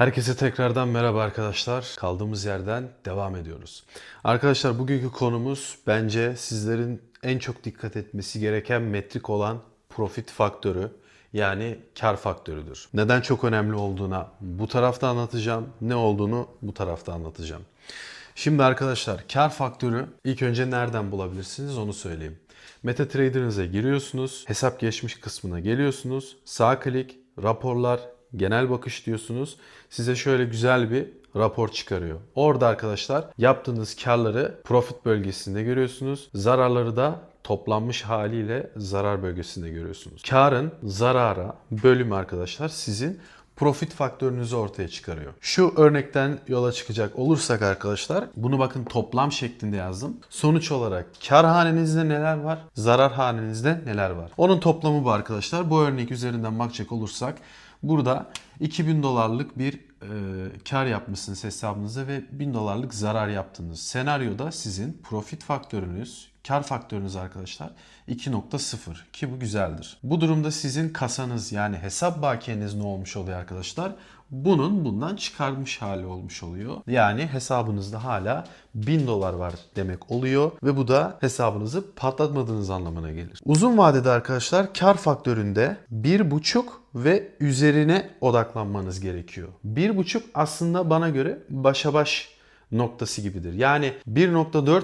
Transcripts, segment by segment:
Herkese tekrardan merhaba arkadaşlar. Kaldığımız yerden devam ediyoruz. Arkadaşlar bugünkü konumuz bence sizlerin en çok dikkat etmesi gereken metrik olan profit faktörü yani kar faktörüdür. Neden çok önemli olduğuna bu tarafta anlatacağım. Ne olduğunu bu tarafta anlatacağım. Şimdi arkadaşlar kar faktörü ilk önce nereden bulabilirsiniz onu söyleyeyim. MetaTrader'ınıza giriyorsunuz. Hesap geçmiş kısmına geliyorsunuz. Sağ klik, raporlar, genel bakış diyorsunuz. Size şöyle güzel bir rapor çıkarıyor. Orada arkadaşlar yaptığınız karları profit bölgesinde görüyorsunuz. Zararları da toplanmış haliyle zarar bölgesinde görüyorsunuz. Karın zarara bölümü arkadaşlar sizin profit faktörünüzü ortaya çıkarıyor. Şu örnekten yola çıkacak olursak arkadaşlar bunu bakın toplam şeklinde yazdım. Sonuç olarak kar hanenizde neler var? Zarar hanenizde neler var? Onun toplamı bu arkadaşlar. Bu örnek üzerinden bakacak olursak burada 2000 dolarlık bir e, kar yapmışsınız hesabınıza ve 1000 dolarlık zarar yaptınız. Senaryoda sizin profit faktörünüz, kar faktörünüz arkadaşlar 2.0 ki bu güzeldir. Bu durumda sizin kasanız yani hesap bakiyeniz ne olmuş oluyor arkadaşlar? Bunun bundan çıkarmış hali olmuş oluyor. Yani hesabınızda hala 1000 dolar var demek oluyor ve bu da hesabınızı patlatmadığınız anlamına gelir. Uzun vadede arkadaşlar kar faktöründe 1.5 ve üzerine odaklanmanız gerekiyor. 1.5 aslında bana göre başa baş noktası gibidir. Yani 1.4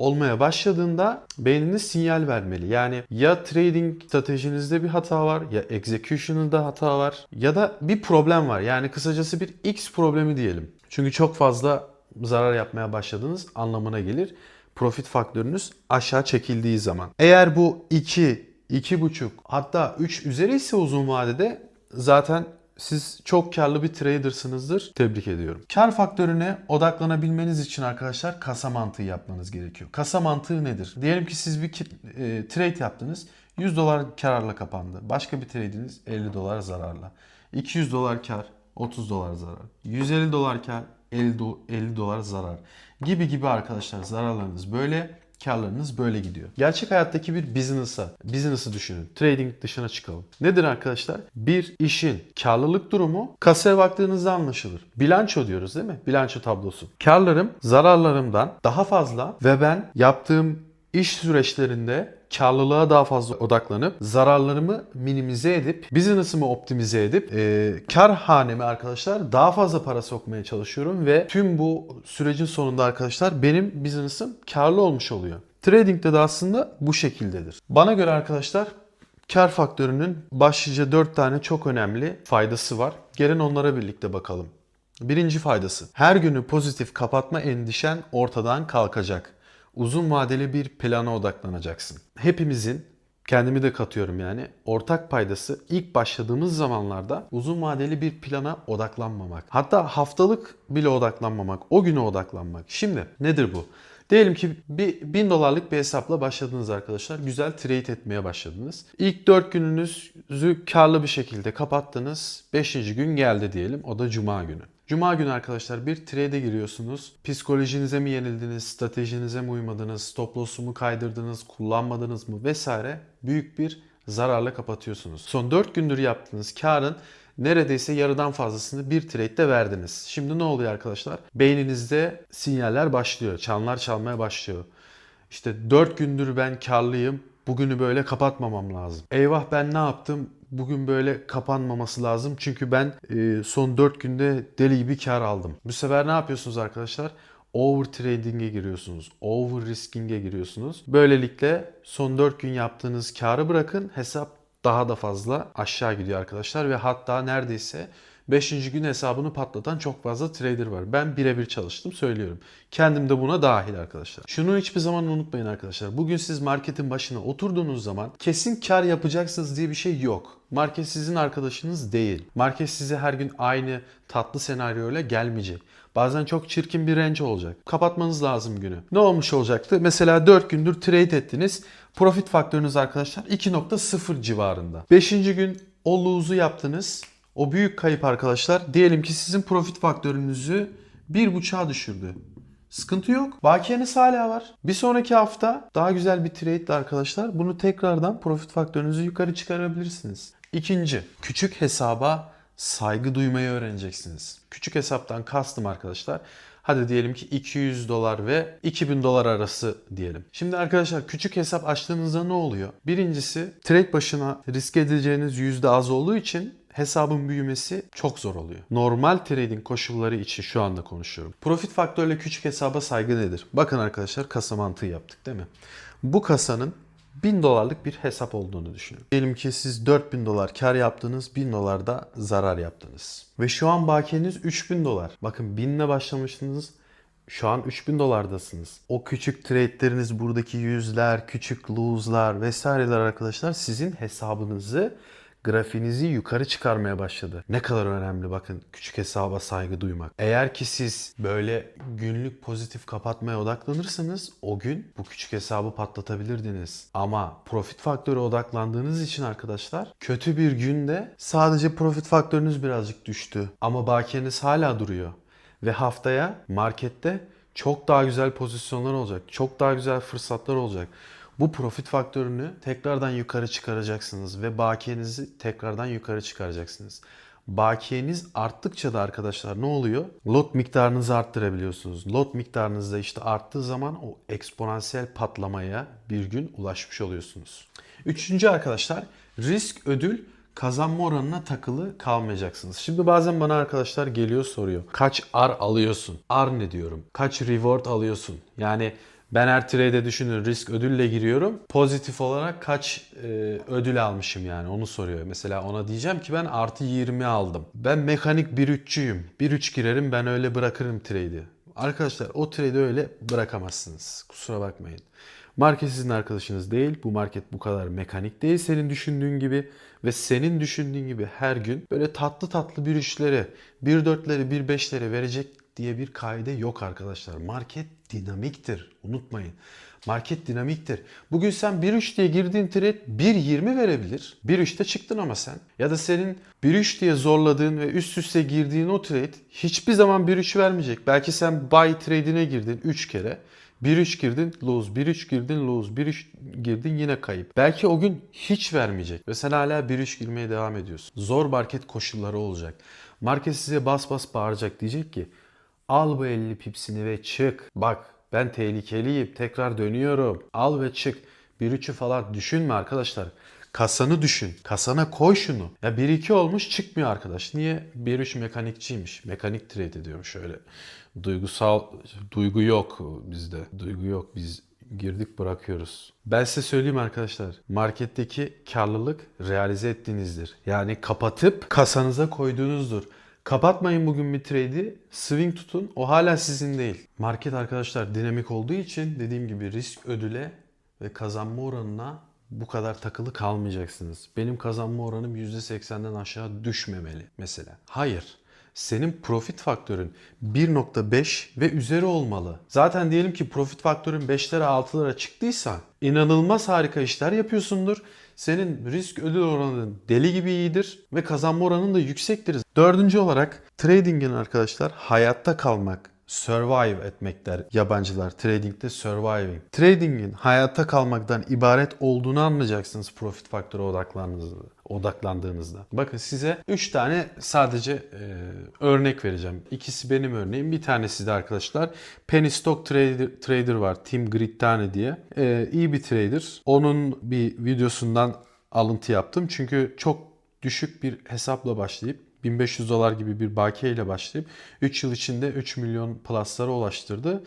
olmaya başladığında beyniniz sinyal vermeli. Yani ya trading stratejinizde bir hata var ya execution'ında hata var ya da bir problem var. Yani kısacası bir X problemi diyelim. Çünkü çok fazla zarar yapmaya başladığınız anlamına gelir. Profit faktörünüz aşağı çekildiği zaman. Eğer bu 2, 2,5 hatta 3 üzeri ise uzun vadede zaten siz çok karlı bir tradersınızdır. Tebrik ediyorum. Kar faktörüne odaklanabilmeniz için arkadaşlar kasa mantığı yapmanız gerekiyor. Kasa mantığı nedir? Diyelim ki siz bir e, trade yaptınız. 100 dolar kararla kapandı. Başka bir trade'iniz 50 dolar zararla. 200 dolar kar, 30 dolar zarar. 150 dolar kar, 50, do- 50 dolar zarar. Gibi gibi arkadaşlar zararlarınız böyle karlarınız böyle gidiyor. Gerçek hayattaki bir business'a, business'ı düşünün. Trading dışına çıkalım. Nedir arkadaşlar? Bir işin karlılık durumu kasaya baktığınızda anlaşılır. Bilanço diyoruz değil mi? Bilanço tablosu. Karlarım zararlarımdan daha fazla ve ben yaptığım iş süreçlerinde karlılığa daha fazla odaklanıp zararlarımı minimize edip business'ımı optimize edip e, kar haneme arkadaşlar daha fazla para sokmaya çalışıyorum ve tüm bu sürecin sonunda arkadaşlar benim business'ım karlı olmuş oluyor. Trading'de de aslında bu şekildedir. Bana göre arkadaşlar kar faktörünün başlıca 4 tane çok önemli faydası var. Gelin onlara birlikte bakalım. Birinci faydası. Her günü pozitif kapatma endişen ortadan kalkacak. Uzun vadeli bir plana odaklanacaksın. Hepimizin kendimi de katıyorum yani ortak paydası ilk başladığımız zamanlarda uzun vadeli bir plana odaklanmamak. Hatta haftalık bile odaklanmamak, o güne odaklanmak. Şimdi nedir bu? Diyelim ki bir 1000 dolarlık bir hesapla başladınız arkadaşlar. Güzel trade etmeye başladınız. İlk 4 gününüzü karlı bir şekilde kapattınız. 5. gün geldi diyelim. O da cuma günü. Cuma günü arkadaşlar bir trade'e giriyorsunuz. Psikolojinize mi yenildiniz, stratejinize mi uymadınız, stop loss'u mu kaydırdınız, kullanmadınız mı vesaire büyük bir zararla kapatıyorsunuz. Son 4 gündür yaptığınız karın neredeyse yarıdan fazlasını bir trade'de verdiniz. Şimdi ne oluyor arkadaşlar? Beyninizde sinyaller başlıyor, çanlar çalmaya başlıyor. İşte 4 gündür ben karlıyım, bugünü böyle kapatmamam lazım. Eyvah ben ne yaptım? Bugün böyle kapanmaması lazım. Çünkü ben e, son 4 günde deli gibi kar aldım. Bu sefer ne yapıyorsunuz arkadaşlar? Over trading'e giriyorsunuz. Over risking'e giriyorsunuz. Böylelikle son 4 gün yaptığınız karı bırakın. Hesap daha da fazla aşağı gidiyor arkadaşlar ve hatta neredeyse 5. gün hesabını patlatan çok fazla trader var. Ben birebir çalıştım söylüyorum. Kendim de buna dahil arkadaşlar. Şunu hiçbir zaman unutmayın arkadaşlar. Bugün siz marketin başına oturduğunuz zaman kesin kar yapacaksınız diye bir şey yok. Market sizin arkadaşınız değil. Market size her gün aynı tatlı senaryoyla gelmeyecek. Bazen çok çirkin bir range olacak. Kapatmanız lazım günü. Ne olmuş olacaktı? Mesela 4 gündür trade ettiniz. Profit faktörünüz arkadaşlar 2.0 civarında. 5. gün o lose'u yaptınız. O büyük kayıp arkadaşlar diyelim ki sizin profit faktörünüzü 1.5'a düşürdü. Sıkıntı yok. Bakiyeniz hala var. Bir sonraki hafta daha güzel bir trade ile arkadaşlar bunu tekrardan profit faktörünüzü yukarı çıkarabilirsiniz. İkinci, küçük hesaba saygı duymayı öğreneceksiniz. Küçük hesaptan kastım arkadaşlar. Hadi diyelim ki 200 dolar ve 2000 dolar arası diyelim. Şimdi arkadaşlar küçük hesap açtığınızda ne oluyor? Birincisi trade başına risk edeceğiniz yüzde az olduğu için hesabın büyümesi çok zor oluyor. Normal trading koşulları için şu anda konuşuyorum. Profit faktörle küçük hesaba saygı nedir? Bakın arkadaşlar kasa mantığı yaptık değil mi? Bu kasanın 1000 dolarlık bir hesap olduğunu düşünün. Diyelim ki siz 4000 dolar kar yaptınız, 1000 dolar da zarar yaptınız. Ve şu an bakiyeniz 3000 dolar. Bakın 1000 ile başlamıştınız. Şu an 3000 dolardasınız. O küçük trade'leriniz buradaki yüzler, küçük lose'lar vesaireler arkadaşlar sizin hesabınızı grafinizi yukarı çıkarmaya başladı. Ne kadar önemli bakın küçük hesaba saygı duymak. Eğer ki siz böyle günlük pozitif kapatmaya odaklanırsanız o gün bu küçük hesabı patlatabilirdiniz. Ama profit faktörü odaklandığınız için arkadaşlar kötü bir günde sadece profit faktörünüz birazcık düştü. Ama bakiyeniz hala duruyor. Ve haftaya markette çok daha güzel pozisyonlar olacak. Çok daha güzel fırsatlar olacak. Bu profit faktörünü tekrardan yukarı çıkaracaksınız ve bakiyenizi tekrardan yukarı çıkaracaksınız. Bakiyeniz arttıkça da arkadaşlar ne oluyor? Lot miktarınızı arttırabiliyorsunuz. Lot miktarınız da işte arttığı zaman o eksponansiyel patlamaya bir gün ulaşmış oluyorsunuz. Üçüncü arkadaşlar risk ödül kazanma oranına takılı kalmayacaksınız. Şimdi bazen bana arkadaşlar geliyor soruyor. Kaç R alıyorsun? R ne diyorum? Kaç reward alıyorsun? Yani ben her trade'e düşünün risk ödülle giriyorum. Pozitif olarak kaç e, ödül almışım yani onu soruyor. Mesela ona diyeceğim ki ben artı 20 aldım. Ben mekanik 1.3'cüyüm. 1.3 girerim ben öyle bırakırım trade'i. Arkadaşlar o trade'i öyle bırakamazsınız. Kusura bakmayın. Market sizin arkadaşınız değil. Bu market bu kadar mekanik değil senin düşündüğün gibi. Ve senin düşündüğün gibi her gün böyle tatlı tatlı bir üçleri, bir dörtleri, bir beşleri verecek diye bir kaide yok arkadaşlar. Market dinamiktir. Unutmayın. Market dinamiktir. Bugün sen 1.3 diye girdiğin trade 1.20 verebilir. 1.3'te çıktın ama sen. Ya da senin 1.3 diye zorladığın ve üst üste girdiğin o trade hiçbir zaman 1.3 vermeyecek. Belki sen buy trade'ine girdin 3 kere. 1-3 girdin lose, 1-3 girdin lose, 1-3 girdin yine kayıp. Belki o gün hiç vermeyecek ve sen hala 1-3 girmeye devam ediyorsun. Zor market koşulları olacak. Market size bas bas bağıracak diyecek ki al bu 50 pipsini ve çık. Bak ben tehlikeliyim tekrar dönüyorum. Al ve çık. 1-3'ü falan düşünme arkadaşlar. Kasanı düşün. Kasana koy şunu. Ya 1-2 olmuş çıkmıyor arkadaş. Niye? 1-3 mekanikçiymiş. Mekanik trade ediyorum şöyle. Duygusal duygu yok bizde. Duygu yok. Biz girdik bırakıyoruz. Ben size söyleyeyim arkadaşlar. Marketteki karlılık realize ettiğinizdir. Yani kapatıp kasanıza koyduğunuzdur. Kapatmayın bugün bir trade'i. Swing tutun. O hala sizin değil. Market arkadaşlar dinamik olduğu için dediğim gibi risk ödüle ve kazanma oranına bu kadar takılı kalmayacaksınız. Benim kazanma oranım %80'den aşağı düşmemeli mesela. Hayır. Senin profit faktörün 1.5 ve üzeri olmalı. Zaten diyelim ki profit faktörün 5'lere 6'lara çıktıysa inanılmaz harika işler yapıyorsundur. Senin risk ödül oranın deli gibi iyidir ve kazanma oranın da yüksektir. Dördüncü olarak trading'in arkadaşlar hayatta kalmak, survive etmek der yabancılar. Trading'de surviving. Trading'in hayatta kalmaktan ibaret olduğunu anlayacaksınız profit faktöre odaklandığınızda. Odaklandığınızda. Bakın size 3 tane sadece e, örnek vereceğim. İkisi benim örneğim. Bir tanesi de arkadaşlar Penny Stock Trader, Trader var. Tim Grittani diye. E, iyi bir trader. Onun bir videosundan alıntı yaptım. Çünkü çok düşük bir hesapla başlayıp 1500 dolar gibi bir bakiye ile başlayıp 3 yıl içinde 3 milyon pluslara ulaştırdı.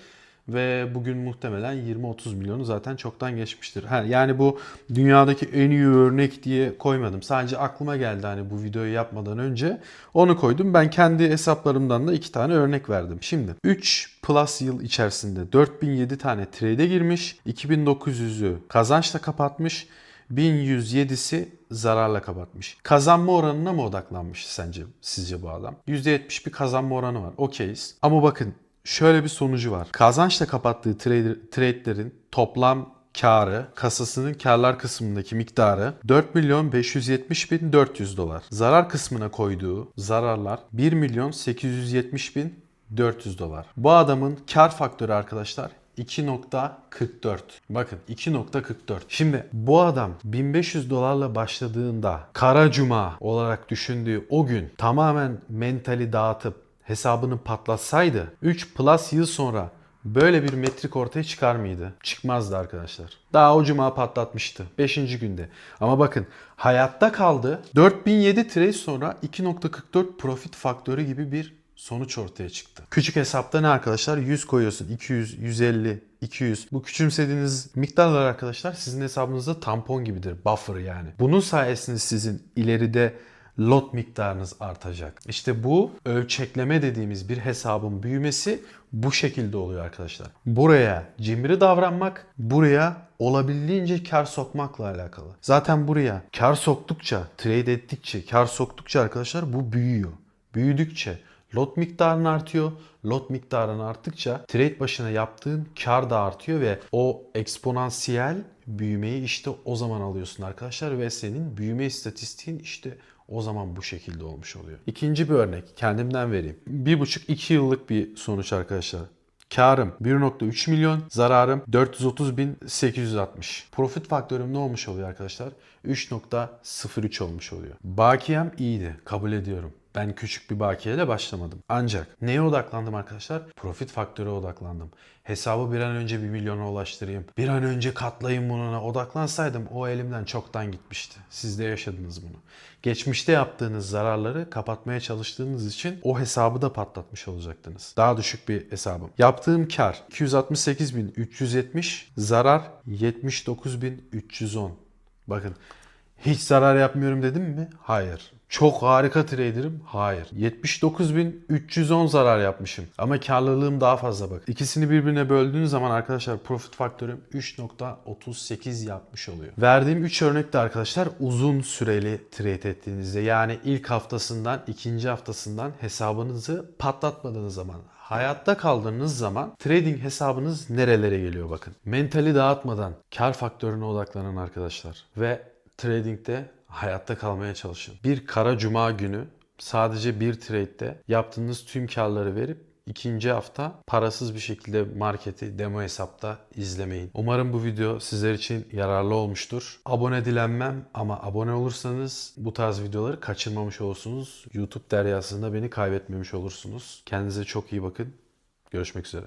Ve bugün muhtemelen 20-30 milyonu zaten çoktan geçmiştir. Ha, yani bu dünyadaki en iyi örnek diye koymadım. Sadece aklıma geldi hani bu videoyu yapmadan önce. Onu koydum. Ben kendi hesaplarımdan da iki tane örnek verdim. Şimdi 3 plus yıl içerisinde 4007 tane trade'e girmiş. 2900'ü kazançla kapatmış. 1107'si zararla kapatmış. Kazanma oranına mı odaklanmış sence sizce bu adam? %70 bir kazanma oranı var. Okeyiz. Ama bakın şöyle bir sonucu var. Kazançla kapattığı trade, trade'lerin toplam karı, kasasının karlar kısmındaki miktarı 4 milyon 570 bin 400 dolar. Zarar kısmına koyduğu zararlar 1 milyon 870 bin 400 dolar. Bu adamın kar faktörü arkadaşlar 2.44. Bakın 2.44. Şimdi bu adam 1500 dolarla başladığında kara cuma olarak düşündüğü o gün tamamen mentali dağıtıp hesabını patlatsaydı 3 plus yıl sonra böyle bir metrik ortaya çıkar mıydı? Çıkmazdı arkadaşlar. Daha o cuma patlatmıştı. 5. günde. Ama bakın hayatta kaldı. 4007 trade sonra 2.44 profit faktörü gibi bir sonuç ortaya çıktı. Küçük hesapta ne arkadaşlar? 100 koyuyorsun. 200, 150, 200. Bu küçümsediğiniz miktarlar arkadaşlar sizin hesabınızda tampon gibidir. Buffer yani. Bunun sayesinde sizin ileride lot miktarınız artacak. İşte bu ölçekleme dediğimiz bir hesabın büyümesi bu şekilde oluyor arkadaşlar. Buraya cimri davranmak, buraya olabildiğince kar sokmakla alakalı. Zaten buraya kar soktukça, trade ettikçe, kar soktukça arkadaşlar bu büyüyor. Büyüdükçe lot miktarın artıyor. Lot miktarın arttıkça trade başına yaptığın kar da artıyor ve o eksponansiyel büyümeyi işte o zaman alıyorsun arkadaşlar ve senin büyüme istatistiğin işte o zaman bu şekilde olmuş oluyor. İkinci bir örnek kendimden vereyim. 1,5-2 yıllık bir sonuç arkadaşlar. Karım 1.3 milyon, zararım 430.860. Profit faktörüm ne olmuş oluyor arkadaşlar? 3.03 olmuş oluyor. Bakiyem iyiydi, kabul ediyorum. Ben küçük bir bakiyeyle başlamadım. Ancak neye odaklandım arkadaşlar? Profit faktöre odaklandım. Hesabı bir an önce 1 milyona ulaştırayım. Bir an önce katlayayım bununa odaklansaydım o elimden çoktan gitmişti. Siz de yaşadınız bunu. Geçmişte yaptığınız zararları kapatmaya çalıştığınız için o hesabı da patlatmış olacaktınız. Daha düşük bir hesabım. Yaptığım kar 268.370, zarar 79.310. Bakın hiç zarar yapmıyorum dedim mi? Hayır. Çok harika trader'ım? Hayır. 79.310 zarar yapmışım. Ama karlılığım daha fazla bak. İkisini birbirine böldüğünüz zaman arkadaşlar profit faktörüm 3.38 yapmış oluyor. Verdiğim 3 örnek de arkadaşlar uzun süreli trade ettiğinizde yani ilk haftasından ikinci haftasından hesabınızı patlatmadığınız zaman hayatta kaldığınız zaman trading hesabınız nerelere geliyor bakın. Mentali dağıtmadan kar faktörüne odaklanan arkadaşlar ve tradingde hayatta kalmaya çalışın. Bir kara cuma günü sadece bir trade'de yaptığınız tüm karları verip ikinci hafta parasız bir şekilde marketi demo hesapta izlemeyin. Umarım bu video sizler için yararlı olmuştur. Abone dilenmem ama abone olursanız bu tarz videoları kaçırmamış olursunuz. YouTube deryasında beni kaybetmemiş olursunuz. Kendinize çok iyi bakın. Görüşmek üzere.